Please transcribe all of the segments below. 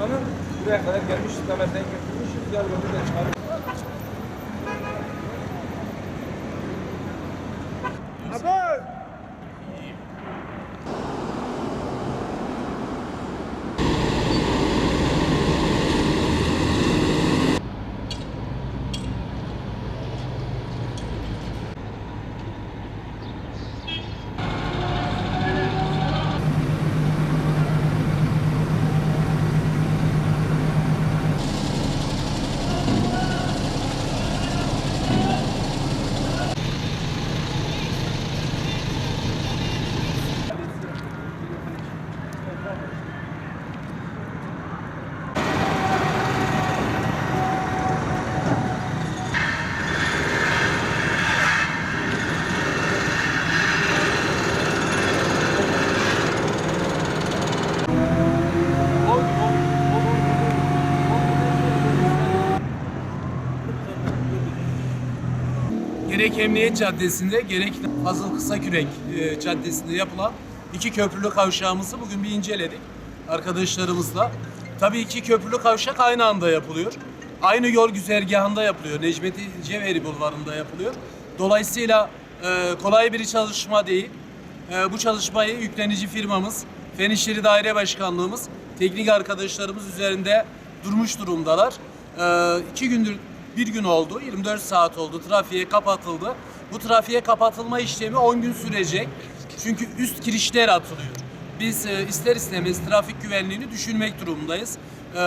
Başkanı buraya kadar gelmiş, istikametten getirmiş, rüzgar yolu da çıkarmış. Gerek Emniyet Caddesi'nde gerek Fazıl Kısakürek e, Caddesi'nde yapılan iki köprülü kavşağımızı bugün bir inceledik arkadaşlarımızla. Tabii iki köprülü kavşak aynı anda yapılıyor. Aynı yol güzergahında yapılıyor. Necmettin Cevheri Bulvarı'nda yapılıyor. Dolayısıyla e, kolay bir çalışma değil. E, bu çalışmayı yüklenici firmamız, Fen İşleri Daire Başkanlığımız, teknik arkadaşlarımız üzerinde durmuş durumdalar. E, iki gündür bir gün oldu, 24 saat oldu, trafiğe kapatıldı. Bu trafiğe kapatılma işlemi 10 gün sürecek. Çünkü üst kirişler atılıyor. Biz e, ister istemez trafik güvenliğini düşünmek durumundayız. E,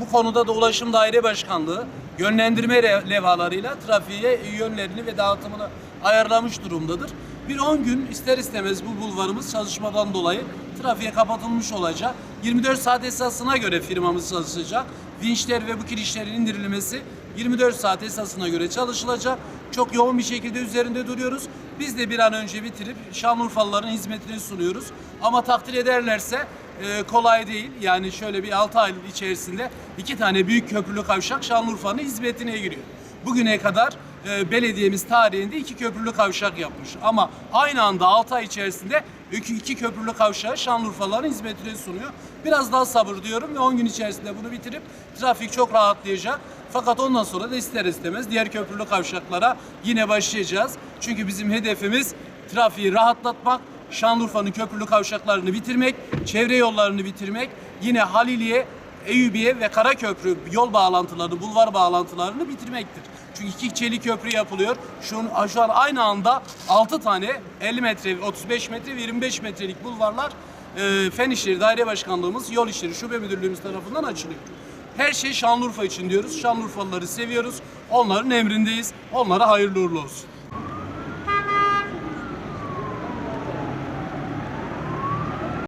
bu konuda da Ulaşım Daire Başkanlığı yönlendirme levhalarıyla trafiğe yönlerini ve dağıtımını ayarlamış durumdadır. Bir 10 gün ister istemez bu bulvarımız çalışmadan dolayı trafiğe kapatılmış olacak. 24 saat esasına göre firmamız çalışacak. Vinçler ve bu kirişlerin indirilmesi 24 saat esasına göre çalışılacak. Çok yoğun bir şekilde üzerinde duruyoruz. Biz de bir an önce bitirip Şanlıurfalıların hizmetini sunuyoruz. Ama takdir ederlerse e, kolay değil. Yani şöyle bir 6 ay içerisinde iki tane büyük köprülü kavşak Şanlıurfa'nın hizmetine giriyor. Bugüne kadar e, belediyemiz tarihinde iki köprülü kavşak yapmış. Ama aynı anda 6 ay içerisinde iki, iki köprülü kavşağı Şanlıurfalıların hizmetine sunuyor. Biraz daha sabır diyorum ve 10 gün içerisinde bunu bitirip trafik çok rahatlayacak. Fakat ondan sonra da ister istemez diğer köprülü kavşaklara yine başlayacağız. Çünkü bizim hedefimiz trafiği rahatlatmak, Şanlıurfa'nın köprülü kavşaklarını bitirmek, çevre yollarını bitirmek, yine Haliliye, Eyüpiye ve Karaköprü yol bağlantılarını, bulvar bağlantılarını bitirmektir. Çünkü iki çelik köprü yapılıyor. Şu an, şu an aynı anda 6 tane 50 metre, 35 metre ve 25 metrelik bulvarlar e, Fen İşleri Daire Başkanlığımız, Yol İşleri Şube Müdürlüğümüz tarafından açılıyor. Her şey Şanlıurfa için diyoruz. Şanlıurfalıları seviyoruz. Onların emrindeyiz. Onlara hayırlı uğurlu olsun.